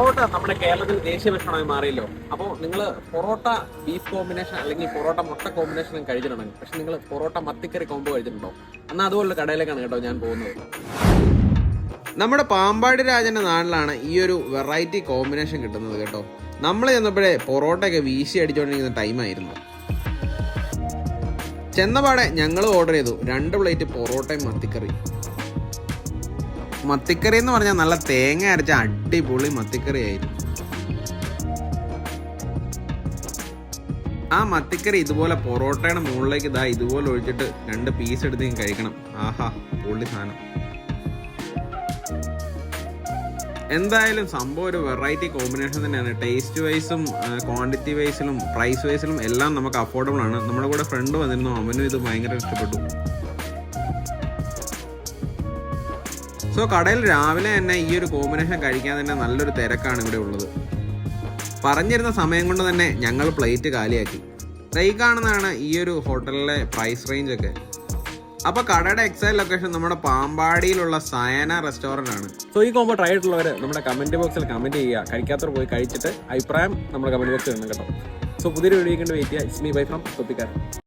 പൊറോട്ട നമ്മുടെ കേരളത്തിൽ ദേശീയ ഭക്ഷണമായി മാറിയല്ലോ. അപ്പോൾ നിങ്ങൾ പൊറോട്ട ബീഫ് കോമ്പിനേഷൻ അല്ലെങ്കിൽ പൊറോട്ട മുട്ട കോമ്പിനേഷൻ കഴിച്ചിട്ടുണ്ടെങ്കിൽ പക്ഷെ നിങ്ങൾ പൊറോട്ട മത്തിക്കറി കോംബോ കഴിച്ചിട്ടുണ്ടോ? എന്നാൽ അതുപോലുള്ള കടയിലേക്കാണ് കേട്ടോ ഞാൻ പോകുന്നത്. നമ്മുടെ പാമ്പാടി രാജന്റെ നാട്ടിലാണ് ഈ ഒരു വെറൈറ്റി കോമ്പിനേഷൻ കിട്ടുന്നത് കേട്ടോ. നമ്മൾ ചെന്നപ്പോഴേ പൊറോട്ടയൊക്കെ വീശി അടിച്ചുകൊണ്ടിരിക്കുന്ന ടൈമായിരുന്നു ചെന്നപാടെ ഞങ്ങൾ ഓർഡർ ചെയ്തു രണ്ട് പ്ലേറ്റ് പൊറോട്ടയും മത്തിക്കറി മത്തിക്കറി എന്ന് പറഞ്ഞാൽ നല്ല തേങ്ങ അരച്ച അടിപൊളി മത്തിക്കറി ആയിരുന്നു. ആ മത്തിക്കറി ഇതുപോലെ പൊറോട്ടയുടെ മുകളിലേക്ക് ഇതാ ഇതുപോലെ ഒഴിച്ചിട്ട് രണ്ട് പീസ് എടുത്ത് കഴിക്കണം. ആഹാ പൊള്ളി സാധനം. എന്തായാലും സംഭവം ഒരു വെറൈറ്റി കോമ്പിനേഷൻ തന്നെയാണ്. ടേസ്റ്റ് വൈസും ക്വാണ്ടിറ്റി വൈസിലും പ്രൈസ് വൈസിലും എല്ലാം നമുക്ക് അഫോർഡബിൾ ആണ്. നമ്മുടെ കൂടെ ഫ്രണ്ട് വന്നിരുന്നു. അവനും ഇത് ഭയങ്കര ഇഷ്ടപ്പെട്ടു. സോ കടയിൽ രാവിലെ തന്നെ ഈ ഒരു കോമ്പിനേഷൻ കഴിക്കാൻ തന്നെ നല്ലൊരു തിരക്കാണ് ഇവിടെ ഉള്ളത്. പറഞ്ഞിരുന്ന സമയം കൊണ്ട് തന്നെ ഞങ്ങൾ പ്ലേറ്റ് കാലിയാക്കി. ഈ കാണുന്നതാണ് ഈ ഒരു ഹോട്ടലിലെ പ്രൈസ് റേഞ്ച് ഒക്കെ. അപ്പൊ കടയുടെ എക്സൈൽ ലൊക്കേഷൻ നമ്മുടെ പാമ്പാടിയിലുള്ള സയന റെസ്റ്റോറന്റ് ആണ്. സോ ഈ കോമ്പോ ട്രൈ ആയിട്ടുള്ളവർ നമ്മുടെ കമന്റ് ബോക്സിൽ കമന്റ് ചെയ്യുക. കഴിക്കാത്തവർ പോയി കഴിച്ചിട്ട് അഭിപ്രായം നമ്മുടെ കമന്റ് ബോക്സിൽ ഇടണം കേട്ടോ. സോ പുതിയൊരു വീഡിയോ കണ്ട് വെയിറ്റ് ചെയ്യുക. It's me bye from തൊപ്പിക്കാരൻ